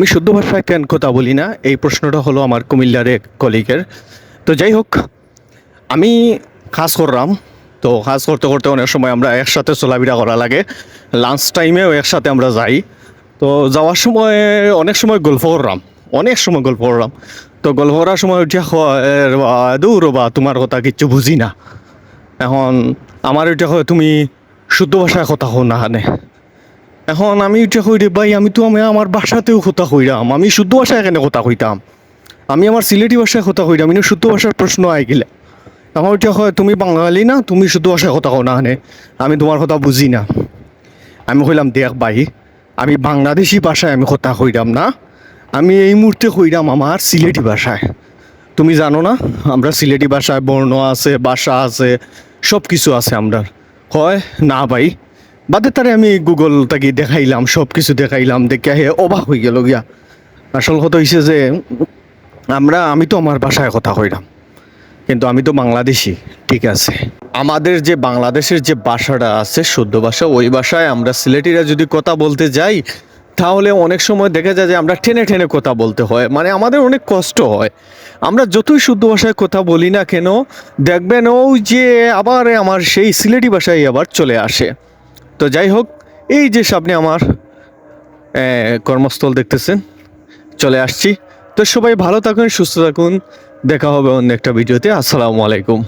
আমি শুদ্ধ ভাষায় কেন কথা বলি না? এই প্রশ্নটা হলো আমার কুমিল্লার এক কলিগের। তো যাই হোক আমি কাজ করলাম। তো কাজ করতে করতে অনেক সময় আমরা একসাথে চলাফেরা করা লাগে। লাঞ্চ টাইমেও একসাথে আমরা যাই। তো যাওয়ার সময় অনেক সময় গল্প করলাম। অনেক সময় গল্প করলাম। তো গল্প করার সময় উঠিয়া কয়, "এ দূর বা তোমার কথা কিচ্ছু বুঝি না। এখন আমার হয় তুমি শুদ্ধ ভাষায় কথা হো না হানে। এখন আমি ওইটা কই রে ভাই, আমি তো আমি আমার বাসাতেও কথা কইরাম। আমি শুদ্ধ ভাষায় এখানে কথা কইতাম? আমি আমার সিলেটি ভাষায় কথা কইরাম কিন্তু শুদ্ধ ভাষার প্রশ্ন আই গেলে। আমার ওইটা হয় তুমি বাঙালি না? তুমি শুদ্ধ ভাষায় কথা কও না আমি তোমার কথা বুঝি না। আমি কইলাম, দেখ ভাই, আমি বাংলাদেশি ভাষায় আমি কথা কইরাম না। আমি এই মুহূর্তে কইরাম আমার সিলেটি ভাষায়। তুমি জানো না, আমরা সিলেটি ভাষায় বর্ণ আছে, ভাষা আছে সব কিছু আছে আমরা। হয় না ভাই বাদে তারে আমি গুগল তাকে দেখাইলাম সব কিছু দেখাইলাম, দেখে হে অবাক হয়ে গেল গিয়া। আসল কথা হয়েছে যে, আমরা, আমি তো আমার ভাষায় কথা কইলাম, কিন্তু আমি তো বাংলাদেশি, ঠিক আছে। আমাদের যে বাংলাদেশের যে ভাষাটা আছে, শুদ্ধ ভাষা, ওই ভাষায় আমরা সিলেটিরা যদি কথা বলতে যাই, তাহলে অনেক সময় দেখা যায় যে আমরা টেনে টেনে কথা বলতে হয় মানে আমাদের অনেক কষ্ট হয়। আমরা যতই শুদ্ধ ভাষায় কথা বলি না কেন, দেখবেন ওই যে আবার আমার সেই সিলেটি ভাষায় আবার চলে আসে। তো যাই হোক, এই যে সামনে আমার কর্মস্থল দেখতেছেন, চলে আসছি। তো সবাই ভালো থাকুন, সুস্থ থাকুন, দেখা হবে অন্য একটা ভিডিওতে। আসসালামু আলাইকুম।